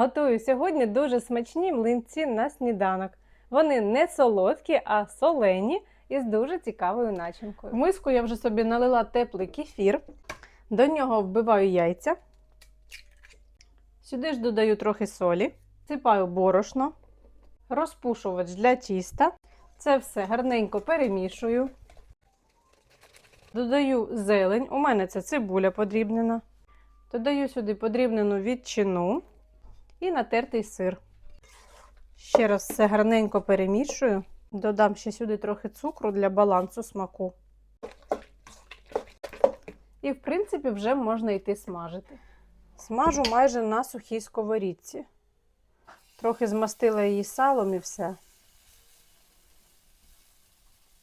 Готую сьогодні дуже смачні млинці на сніданок. Вони не солодкі, а солені і з дуже цікавою начинкою. В миску я вже собі налила теплий кефір, до нього вбиваю яйця. Сюди ж додаю трохи солі, сипаю борошно, розпушувач для тіста. Це все гарненько перемішую. Додаю зелень. У мене це цибуля подрібнена. Додаю сюди подрібнену відчину і натертий сир. Ще раз все гарненько перемішую. Додам ще сюди трохи цукру для балансу смаку. І, в принципі, вже можна йти смажити. Смажу майже на сухій сковорідці. Трохи змастила її салом і все.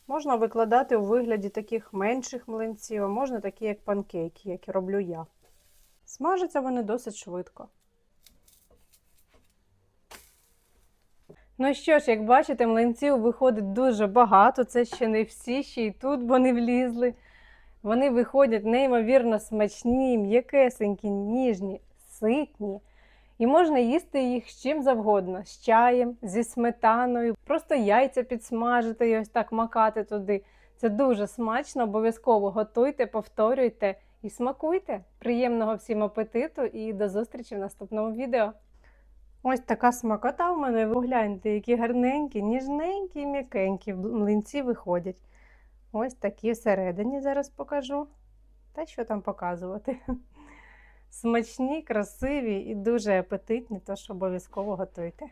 Можна викладати у вигляді таких менших млинців, а можна такі, як панкейки, які роблю я. Смажаться вони досить швидко. Ну що ж, як бачите, млинців виходить дуже багато. Це ще не всі, ще й тут вони влізли. Вони виходять неймовірно смачні, м'якесенькі, ніжні, ситні. І можна їсти їх з чим завгодно: з чаєм, зі сметаною, просто яйця підсмажити і ось так макати туди. Це дуже смачно, обов'язково готуйте, повторюйте і смакуйте. Приємного всім апетиту і до зустрічі в наступному відео. Ось така смакота в мене. Погляньте, які гарненькі, ніжненькі і м'якенькі млинці виходять. Ось такі всередині зараз покажу. Та що там показувати? Смачні, красиві і дуже апетитні, тож обов'язково готуйте.